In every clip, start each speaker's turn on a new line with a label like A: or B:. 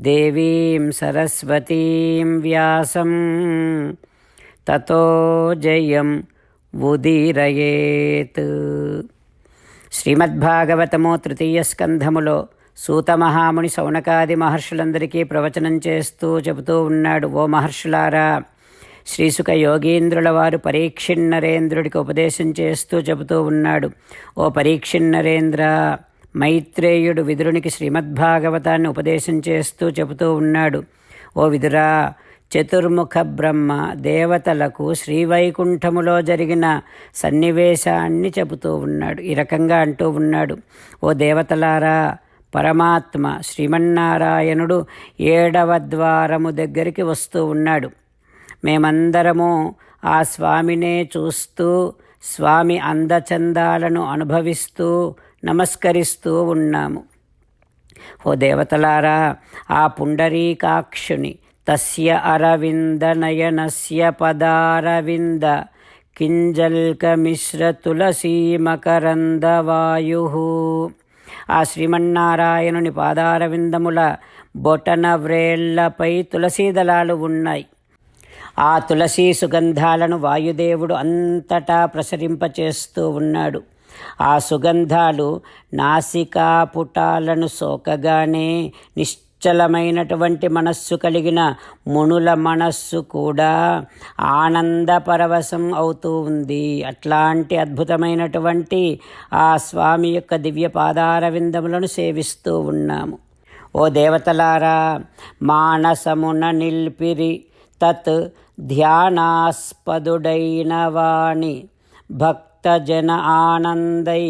A: దేవీం సరస్వతీం వ్యాసం తతో జయం ఉదీరయేత్ శ్రీమద్భాగవతము తృతీయ స్కంధములో సూతమహాముని సౌనకాది మహర్షులందరికీ ప్రవచనం చేస్తూ చెబుతూ ఉన్నాడు ఓ మహర్షులారా శ్రీసుక యోగీంద్రుల వారు పరీక్షిన్నరేంద్రుడికి ఉపదేశం చేస్తూ చెబుతూ ఉన్నాడు ఓ పరీక్షిన్నరేంద్ర మైత్రేయుడు విదురునికి శ్రీమద్భాగవతాన్ని ఉపదేశం చేస్తూ చెబుతూ ఉన్నాడు. ఓ విదురా చతుర్ముఖ బ్రహ్మ దేవతలకు శ్రీవైకుంఠములో జరిగిన సన్నివేశాన్ని చెబుతూ ఉన్నాడు. ఈ రకంగా అంటూ ఉన్నాడు. ఓ దేవతలారా పరమాత్మ శ్రీమన్నారాయణుడు ఏడవ ద్వారము దగ్గరికి వస్తూ ఉన్నాడు. మేమందరము ఆ స్వామినే చూస్తూ స్వామి అందచందాలను అనుభవిస్తూ నమస్కరిస్తూ ఉన్నాము. ఓ దేవతలారా ఆ పుండరీకాక్షుని తస్య అరవింద నయనస్య పదారవింద కింజల్కమిశ్ర తులసీమకరందవాయు ఆ శ్రీమన్నారాయణుని పాదారవిందముల బొటన వ్రేళ్ళపై తులసీదళాలు ఉన్నాయి. ఆ తులసీ సుగంధాలను వాయుదేవుడు అంతటా ప్రసరింపచేస్తూ ఉన్నాడు. ఆ సుగంధాలు నాసికా పుటాలను సోకగానే నిశ్చలమైనటువంటి మనస్సు కలిగిన మునుల మనస్సు కూడా ఆనంద పరవశం అవుతూ ఉంది. అట్లాంటి అద్భుతమైనటువంటి ఆ స్వామి యొక్క దివ్య పాదార విందములను సేవిస్తూ ఉన్నాము. ఓ దేవతలారా మానసమున నిల్పిరి తత్ ధ్యానాస్పదుడైన వాణి. భక్తజన ఆనందైకమూర్తిని.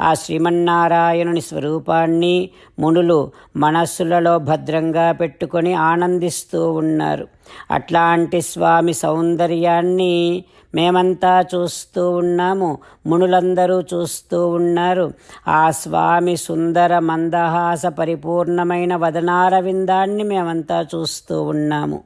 A: ఆ శ్రీమన్నారాయణుని స్వరూపాన్ని మునులు మనస్సులలో భద్రంగా పెట్టుకొని ఆనందిస్తూ ఉన్నారు. అట్లాంటి స్వామి సౌందర్యాన్ని మేమంతా చూస్తూ ఉన్నాము మునులందరూ చూస్తూ ఉన్నారు. ఆ స్వామి సుందర మందహాస పరిపూర్ణమైన వదనార విందాన్ని మేమంతా చూస్తూ ఉన్నాము.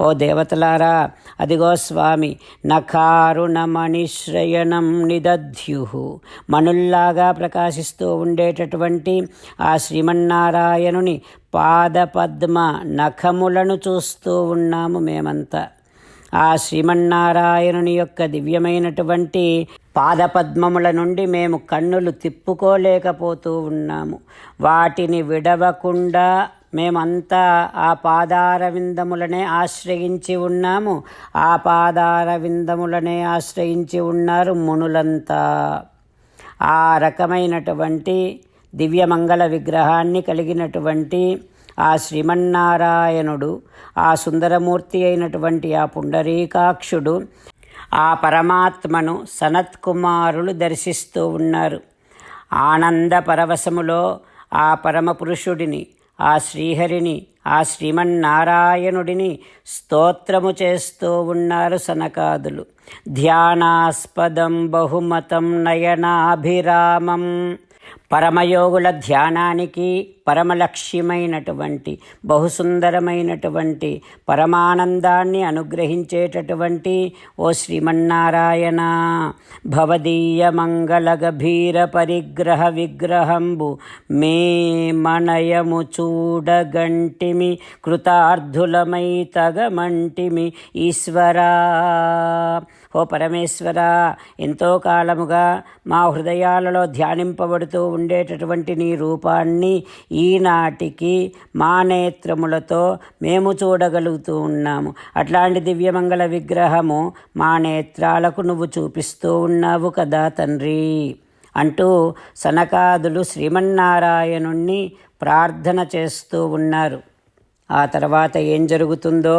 A: ఓ దేవతలారా అదిగో స్వామి నకారుణమణిశ్రయణం నిదధ్యు మణుల్లాగా ప్రకాశిస్తూ ఉండేటటువంటి ఆ శ్రీమన్నారాయణుని పాదపద్మ నఖములను చూస్తూ ఉన్నాము మేమంతా. ఆ శ్రీమన్నారాయణుని యొక్క దివ్యమైనటువంటి పాదపద్మముల నుండి మేము కన్నులు తిప్పుకోలేకపోతూ ఉన్నాము. వాటిని విడవకుండా మేమంతా ఆ పాదార విందములనే ఆశ్రయించి ఉన్నాము. ఆ పాదార విందములనే ఆశ్రయించి ఉన్నారు మునులంతా. ఆ రకమైనటువంటి దివ్యమంగళ విగ్రహాన్ని కలిగినటువంటి ఆ శ్రీమన్నారాయణుడు ఆ సుందరమూర్తి అయినటువంటి ఆ పుండరీకాక్షుడు ఆ పరమాత్మను సనత్కుమారులు దర్శిస్తూ ఉన్నారు. ఆనంద పరవశములో ఆ పరమపురుషుడిని ఆ శ్రీహరిని ఆ శ్రీమన్నారాయణుడిని స్తోత్రము చేస్తూ ఉన్నారు సనకాదులు. ధ్యానాస్పదం బహుమతం నయనాభిరామం. పరమయోగుల ధ్యానానికి పరమలక్ష్యమైనటువంటి బహుసుందరమైనటువంటి పరమానందాన్ని అనుగ్రహించేటటువంటి ఓ శ్రీమన్నారాయణ. భవదీయ మంగళ గభీర పరిగ్రహ విగ్రహంబు మే మనయము చూడగంటిమి కృతార్థులమై తగమంటిమి ఈశ్వరా. ఓ పరమేశ్వర ఎంతో కాలముగా మా హృదయాలలో ధ్యానింపబడుతూ ఉండేటటువంటి నీ రూపాన్ని ఈనాటికి మా నేత్రములతో మేము చూడగలుగుతూ ఉన్నాము. అట్లాంటి దివ్యమంగళ విగ్రహము మా నేత్రాలకు నువ్వు చూపిస్తూ ఉన్నావు కదా తండ్రి అంటూ సనకాదులు శ్రీమన్నారాయణుణ్ణి ప్రార్థన చేస్తూ ఉన్నారు. ఆ తర్వాత ఏం జరుగుతుందో